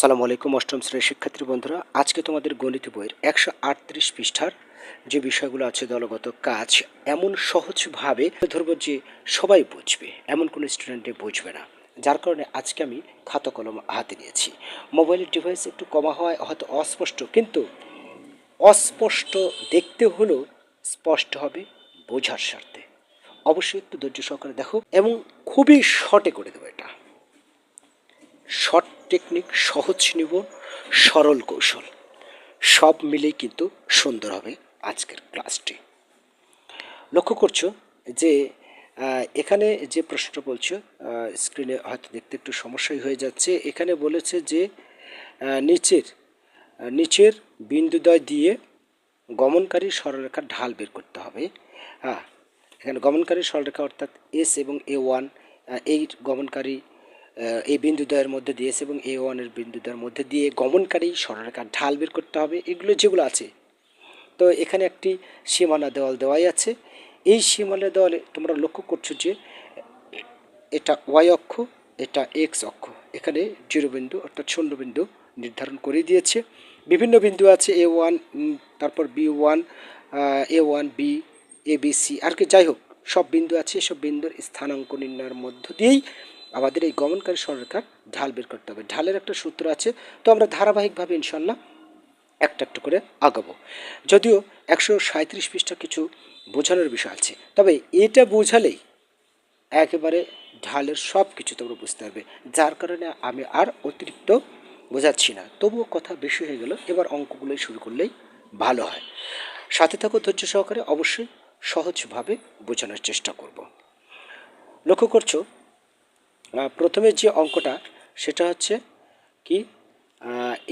সালাম আলাইকুম, অষ্টম শ্রেণির শিক্ষার্থী বন্ধুরা। আজকে তোমাদের গণিত বইয়ের একশো আটত্রিশ পৃষ্ঠার যে বিষয়গুলো আছে দলগত কাজ, এমন সহজভাবে ধরবো যে সবাই বুঝবে, এমন কোনো স্টুডেন্টে বুঝবে না। যার কারণে আজকে আমি খাতা কলম হাতে নিয়েছি। মোবাইলের ডিভাইস একটু কমা হওয়ায় হয়তো অস্পষ্ট, কিন্তু অস্পষ্ট দেখতে হলেও স্পষ্ট হবে বোঝার স্বার্থে। অবশ্যই একটু ধৈর্য সহকারে দেখো এবং খুবই শর্টে করে দেবো এটা। শর্ট টেকনিক সহজ নিব, সরল কৌশল। সব মিলেই কিন্তু সুন্দর হবে আজকের ক্লাসটি। লক্ষ্য করছ যে এখানে যে প্রশ্নটা বলছো স্ক্রিনে হয়তো দেখতে একটু সমস্যাই হয়ে যাচ্ছে। এখানে বলেছে যে নিচের নিচের বিন্দুদ্বয় দিয়ে গমনকারী সরলরেখার ঢাল বের করতে হবে। হ্যাঁ এখানে গমনকারী সরলরেখা অর্থাৎ এস এবং এ ওয়ান এই গমনকারী এই বিন্দুদ্বয়ের মধ্যে দিয়েছে এবং এ ওয়ানের বিন্দুদ্বয়ের মধ্যে দিয়ে গমনকারী সরলরেখার ঢাল বের করতে হবে, এগুলো যেগুলো আছে। তো এখানে একটি সীমানা দেওয়াল দেওয়াই আছে। এই সীমানা দেওয়ালে তোমরা লক্ষ্য করছ যে এটা ওয়াই অক্ষ, এটা এক্স অক্ষ, এখানে জিরো বিন্দু অর্থাৎ শূন্য বিন্দু নির্ধারণ করে দিয়েছে। বিভিন্ন বিন্দু আছে এ ওয়ান তারপর B one A one B A B C আর কি, যাই হোক। সব বিন্দু আছে, সব বিন্দুর স্থানাঙ্ক নির্ণয়ের মধ্য দিয়েই আমাদের এই গমনকারী সরকার ঢাল বের করতে হবে। ঢালের একটা সূত্র আছে, তো আমরা ধারাবাহিকভাবে ইনশাল্লাহ একটা একটা করে আগাবো। যদিও একশো সাঁত্রিশ পৃষ্ঠা কিছু বোঝানোর বিষয় আছে, তবে এটা বোঝালেই একেবারে ঢালের সব কিছু তোমরা বুঝতে পারবে। যার কারণে আমি আর অতিরিক্ত বোঝাচ্ছি না। তবুও কথা বেশি হয়ে গেল, এবার অঙ্কগুলোই শুরু করলেই ভালো হয়। সাথে থাকো ধৈর্য সহকারে, অবশ্যই সহজভাবে বোঝানোর চেষ্টা করব। লক্ষ্য করছ? প্রথমে যে অঙ্কটা, সেটা হচ্ছে কি?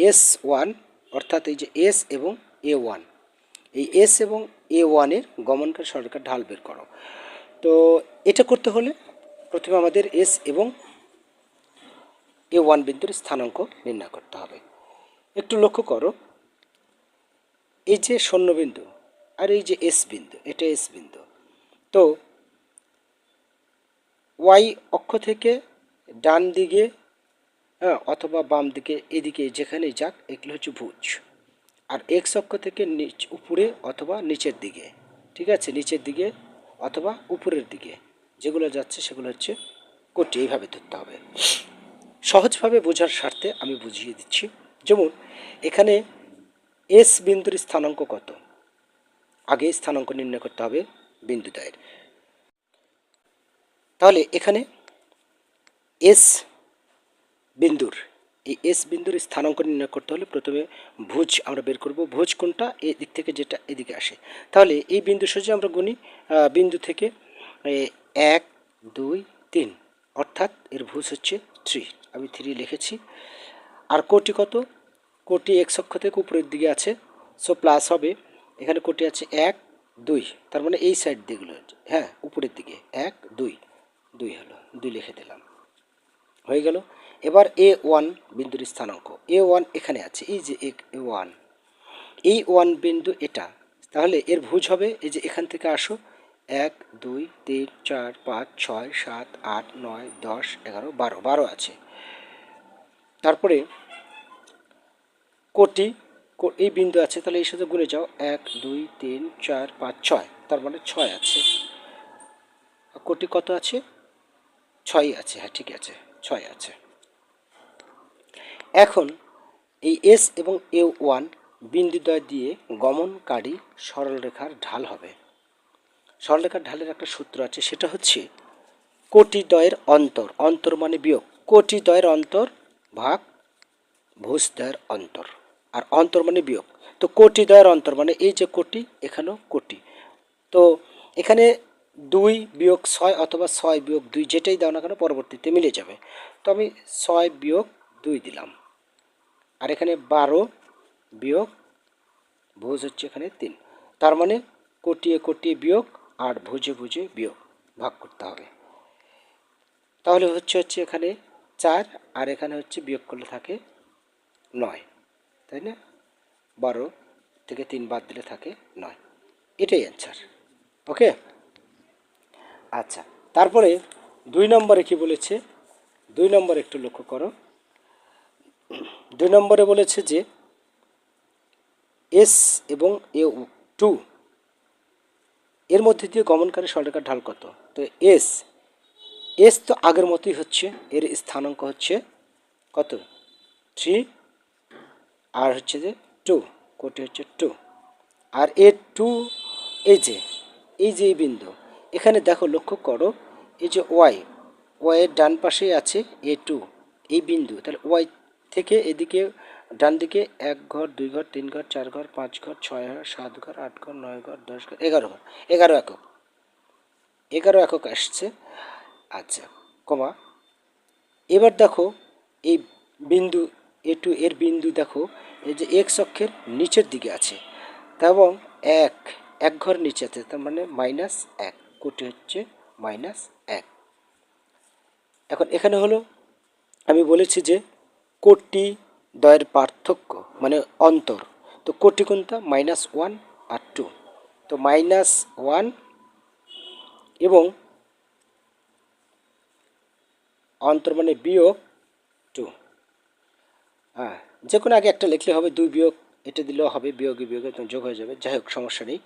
এস ওয়ান অর্থাৎ এই যে এস এবং এ ওয়ান এই এস এবং এ ওয়ানের গমনকারী সরকার ঢাল বের করো। তো এটা করতে হলে প্রথমে আমাদের এস এবং এ ওয়ান বিন্দুর স্থানাঙ্ক নির্ণয় করতে হবে। একটু লক্ষ্য করো। এই যে শূন্য বিন্দু আর এই যে এস বিন্দু, এটা এস বিন্দু। তো ওয়াই অক্ষ থেকে ডান দিকে হ্যাঁ অথবা বাম দিকে, এদিকে যেখানেই যাক, এগুলো হচ্ছে ভুজ। আর এক্স অক্ষ থেকে নিচ, উপরে অথবা নিচের দিকে, ঠিক আছে? নিচের দিকে অথবা উপরের দিকে, যেগুলো যাচ্ছে সেগুলো হচ্ছে কোটি, এইভাবে ধরতে হবে। সহজভাবে বোঝার স্বার্থে আমি বুঝিয়ে দিচ্ছি। যেমন, এখানে এস বিন্দুর স্থানাঙ্ক কত? আগে স্থানাঙ্ক নির্ণয় করতে হবে বিন্দুদ্বয়ের তাহলে এখানে এস বিন্দুর, এই এস বিন্দুর স্থানাঙ্ক নির্ণয় করতে হলে প্রথমে ভুজ আমরা বের করব। ভুজ কোনটা? এই দিক থেকে যেটা এদিকে আসে। তাহলে এই বিন্দু সোজা আমরা গুনি বিন্দু থেকে এক, দুই, তিন। অর্থাৎ এর ভুজ হচ্ছে থ্রি আমি থ্রি লিখেছি। আর কোটি কত? কোটি এক অক্ষ থেকে উপরের দিকে আছে। সো প্লাস হবে এখানে কোটি আছে এক, দুই। তার মানে এই সাইড দিকগুলো হ্যাঁ উপরের দিকে। এক, দুই। দুই হলো, দুই লিখে দিলাম। হয়ে গেল। এবার এ ওয়ান বিন্দুর স্থানাঙ্ক। এ ওয়ান এখানে আছে। এই যে এ ওয়ান এই ওয়ান বিন্দু এটা। তাহলে এর ভুজ হবে এই যে এখান থেকে আসো। এক, দুই, তিন, চার, পাঁচ, ছয়, সাত, আট, নয়, দশ, এগারো, বারো। বারো আছে। তারপরে কোটি এই বিন্দু আছে, তাহলে এই সাথে গুনে যাও। এক, দুই, তিন, চার, পাঁচ, ছয়। তার মানে ছয় আছে। কোটি কত আছে? ছয় আছে হ্যাঁ ঠিক আছে। ছয় আছে। এখন এই এস এবং এ ওয়ান বিন্দুদ্বয় দিয়ে গমনকারী সরলরেখার ঢাল হবে। সরলরেখার ঢালের একটা সূত্র আছে, সেটা হচ্ছে কোটি দয়ের অন্তর। অন্তর মানে বিয়োগ। কোটি দয়ের অন্তর ভাগ ভুজ দয়ের অন্তর। আর অন্তর মানে বিয়োগ। তো কোটি দয়ের অন্তর মানে এই যে কোটি, এখানেও কোটি। তো এখানে দুই বিয়োগ ছয় অথবা ছয় বিয়োগ দুই যেটাই দাও না কেন পরবর্তীতে মিলে যাবে। তো আমি ছয় বিয়োগ দুই দিলাম। আর এখানে বারো বিয়োগ, ভোজ হচ্ছে এখানে তিন। তার মানে কোটিয়ে কোটিয়ে বিয়োগ আর ভুজে ভুজে বিয়োগ ভাগ করতে হবে। তাহলে হচ্ছে হচ্ছে এখানে চার আর এখানে হচ্ছে বিয়োগ করলে থাকে নয়। তাই না? বারো থেকে তিন বাদ দিলে থাকে নয়। এটাই অ্যান্সার ওকে আচ্ছা তারপরে দুই নম্বরে কি বলেছে? দুই নম্বর একটু লক্ষ্য করো। দুই নম্বরে বলেছে যে এস এবং এ টু এর মধ্যে দিয়ে গমনকারী সরলরেখার ঢাল কত? তো এস এস তো আগের মতোই হচ্ছে, এর স্থানাঙ্ক হচ্ছে কত? থ্রি আর হচ্ছে যে টু কোটি হচ্ছে টু আর এ টু এই যে এই যে এই বিন্দু, এখানে দেখো লক্ষ্য করো, এই যে ওয়াই ওয়াইয়ের ডান পাশেই আছে এ টু এই বিন্দু। তাহলে ওয়াই থেকে এদিকে, ডান দিকে এক ঘর, দুই ঘর, তিন ঘর, চার ঘর, পাঁচ ঘর, ছয় ঘর, সাত ঘর, আট ঘর, নয় ঘর, দশ ঘর, এগারো ঘর, এগারো একক। এগারো একক আসছে। আচ্ছা কমা। এবার দেখো, এই বিন্দু এ টু এর বিন্দু দেখো, এই যে এক্স অক্ষের নিচের দিকে আছে। এবং এক এক ঘর নিচে আছে, তার মানে মাইনাস এক, কোটি হচ্ছে মাইনাস এক। এখন এখানে হলো, আমি বলেছি যে কোটি দয়ের পার্থক্য মানে অন্তর। তো কোটি কোনটা? মাইনাস ওয়ান আর টু তো মাইনাস ওয়ান এবং অন্তর মানে বিয়োগ হ্যাঁ যে কোনো আগে একটা লিখলে হবে, দুই বিয়োগ এটা দিলেও হবে, বিয়োগে বিয়োগে যোগ হয়ে যাবে। যাই হোক, সমস্যা নেই।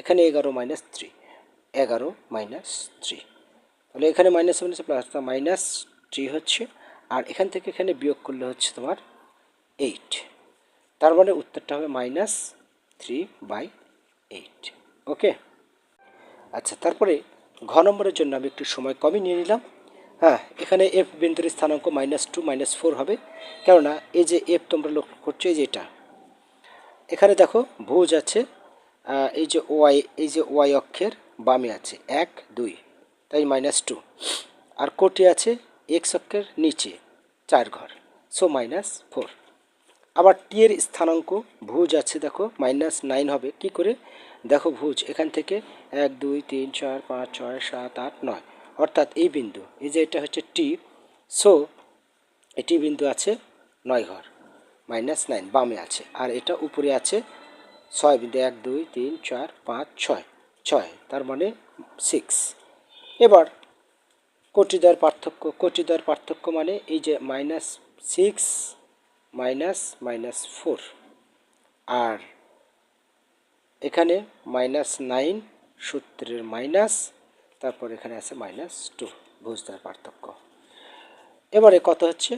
এখানে এগারো মাইনাস থ্রি এগারো মাইনাস থ্রি তাহলে এখানে minus minus plus minus three হচ্ছে। আর এখান থেকে এখানে বিয়োগ করলে হচ্ছে তোমার এইট তার মানে উত্তরটা হবে minus three by eight okay আচ্ছা তারপরে ঘ নম্বরের জন্য আমি একটু সময় কমই নিয়ে নিলাম। হ্যাঁ এখানে এফ বিন্দুর স্থানাঙ্ক মাইনাস টু মাইনাস ফোর হবে। কেননা এই যে এফ তোমরা লক্ষ্য করছ, এই যে এটা। এখানে দেখো, ভুজ আছে এই যে ওয়াই এই যে ওয়াই অক্ষের বামে আছে, এক, দুই, তাই মাইনাস টু আর কোটি আছে এক্স অক্ষের নিচে, চার ঘর সো মাইনাস ফোর আবার টি এর স্থানাঙ্ক ভুজ আছে, দেখো মাইনাস নাইন হবে। কি করে? দেখো ভুজ, এখান থেকে এক, দুই, তিন, চার, পাঁচ, ছয়, সাত, আট, নয়। অর্থাৎ এই বিন্দু, এই যে এটা হচ্ছে টি সো এটি বিন্দু আছে নয় ঘর মাইনাস নাইন বামে আছে, আর এটা উপরে আছে ছয় বিন্দু, এক, দুই, তিন, চার, পাঁচ, ছয় ছয়, তার মানে সিক্স এবার কোটিদ্বয়ের পার্থক্য কোটিদ্বয়ের পার্থক্য মানে এই যে minus six minus minus four আর এখানে মাইনাস নাইন সূত্রের মাইনাস তারপর এখানে আছে মাইনাস টু বুঝদার পার্থক্য। এবারে কত হচ্ছে?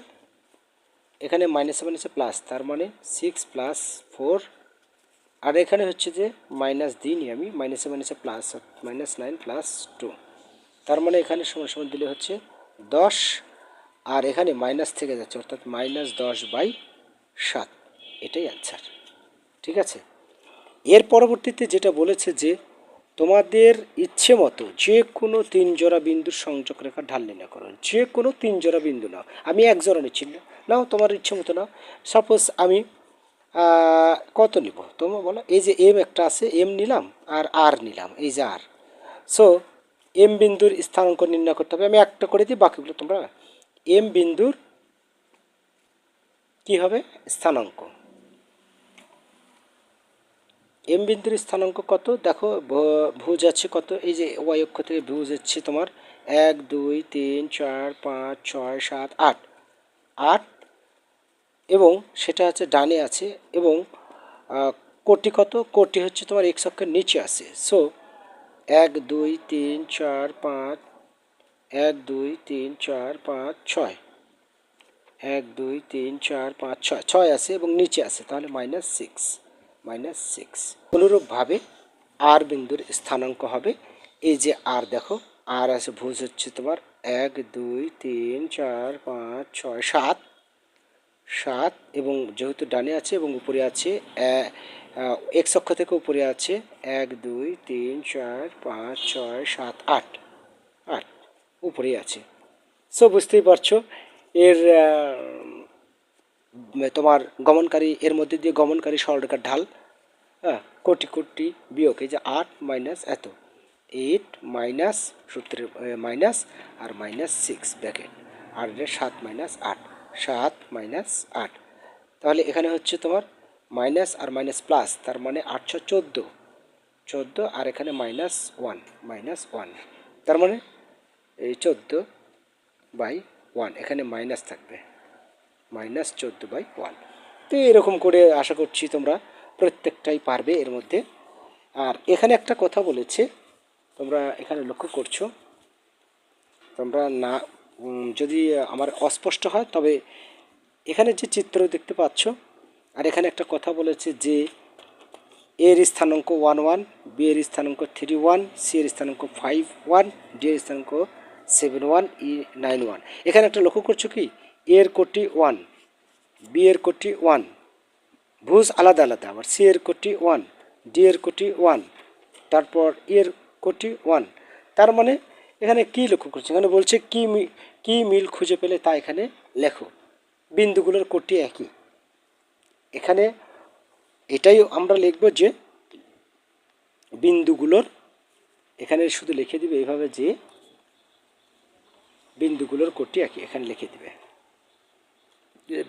এখানে মাইনাসে মাইনাসে প্লাস তার মানে সিক্স প্লাস ফোর আর এখানে হচ্ছে যে মাইনাস দিইনি আমি মাইনাসে মাইনাসে plus minus nine plus two তার মানে এখানে সমান সমান দিলে হচ্ছে দশ, আর এখানে মাইনাস থেকে যাচ্ছে, অর্থাৎ মাইনাস দশ বাই সাত। এটাই অ্যান্সার ঠিক আছে? এর পরবর্তীতে যেটা বলেছে যে তোমাদের ইচ্ছে মতো যে কোনো তিন জোড়া বিন্দুর সংযোগ রেখা ঢাল নির্ণয় করো। যে কোনো তিন জোড়া বিন্দু নাও। আমি এক জোড়া নিচ্ছি। না নাও, তোমার ইচ্ছে মতো নাও। সাপোজ আমি কত নিব? তোমরা বলো। এই যে এম একটা আছে এম নিলাম আর আর নিলাম। এই যে আর সো এম বিন্দুর স্থানাঙ্ক নির্ণয় করতে হবে। আমি একটা করে দিই, বাকিগুলো তোমরা এম বিন্দুর কি হবে? স্থানাঙ্ক। এম বিন্দুর স্থানাঙ্ক কত? দেখো, ভ- ভুজ আছে কত? এই যে ওয়াই অক্ষ থেকে ভুজ হচ্ছে তোমার। এক, দুই, তিন, চার, পাঁচ, ছয়, সাত, আট। আট এবং সেটা হচ্ছে ডানে আছে এবং কোটি কত? কোটি হচ্ছে তোমার এক অক্ষের নিচে আছে। সো এক, দুই, তিন, চার, পাঁচ, এক, দুই, তিন, চার, পাঁচ, ছয়। এক, দুই, তিন, চার, পাঁচ, ছয়। ছয় আছে এবং নিচে আছে, তাহলে মাইনাস সিক্স মাইনাস সিক্স অনুরূপভাবে আর বিন্দুর স্থানাঙ্ক হবে। এই যে আর দেখো আর আছে ভুজ হচ্ছে তোমার। এক, দুই, তিন, চার, পাঁচ, ছয়, সাত। সাত এবং যেহেতু ডানে আছে এবং উপরে আছে এক্স অক্ষ থেকে উপরে আছে, এক, দুই, তিন, চার, পাঁচ, ছয়, সাত, আট। আট, উপরেই আছে। সো বুঝতেই পারছ? এর তোমার গমনকারী, এর মধ্যে দিয়ে গমনকারী সরলরেখার ঢাল হ্যাঁ কোটি কোটি বিয়োগ, এই যে আট মাইনাস এত, এইট মাইনাস সূত্রের মাইনাস আর মাইনাস সিক্স, ব্যাকেট, আর সাত মাইনাস আট, সাত মাইনাস আট। তাহলে এখানে হচ্ছে তোমার মাইনাস আর মাইনাস প্লাস, তার মানে আটশো চোদ্দ চোদ্দ আর এখানে মাইনাস ওয়ান মাইনাস ওয়ান, তার মানে এই চোদ্দ বাই ওয়ান, এখানে মাইনাস থাকবে। মাইনাস চোদ্দ বাই ওয়ান। তো এরকম করে আশা করছি তোমরা প্রত্যেকটাই পারবে এর মধ্যে। আর এখানে একটা কথা বলেছে, তোমরা এখানে লক্ষ্য করছ। তোমরা না যদি আমার অস্পষ্ট হয়, তবে এখানে যে চিত্র দেখতে পাচ্ছ, আর এখানে একটা কথা বলেছে যে এর স্থানাঙ্ক ওয়ান ওয়ান, বি এর স্থানাঙ্ক থ্রি ওয়ান, সি এর স্থানাঙ্ক ফাইভ ওয়ান, ডি এর স্থানাঙ্ক seven one, E nine one. এখানে একটা লক্ষ্য করছ কি? এর কোটি ওয়ান, বি এর কোটি ওয়ান, ভুজ আলাদা আলাদা, আবার সি এর কোটি ওয়ান, ডি এর কোটি ওয়ান, তারপর এর কোটি ওয়ান। তার মানে এখানে কি লক্ষ্য করছে? এখানে বলছে কি কি মিল খুঁজে পেলে তা এখানে লেখো। বিন্দুগুলোর কোটি একই। এখানে এটাই আমরা লিখব যে বিন্দুগুলোর, এখানে শুধু লিখে দিবে এইভাবে যে বিন্দুগুলোর কোটি একই, এখানে লিখে দিবে।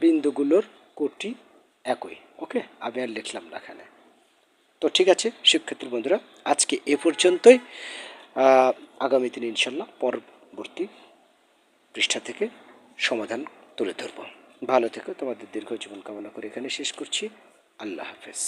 বিন্দুগুলোর কোটি একই। ওকে? আমি আর লিখলাম না এখানে। তো ঠিক আছে শিক্ষার্থী বন্ধুরা, আজকে এ পর্যন্তই। আগামী দিনে ইনশাল্লাহ পরবর্তী পৃষ্ঠা থেকে সমাধান তুলে ধরব। ভালো থেকো, তোমাদের দীর্ঘ জীবন কামনা করে এখানে শেষ করছি। আল্লাহ হাফেজ।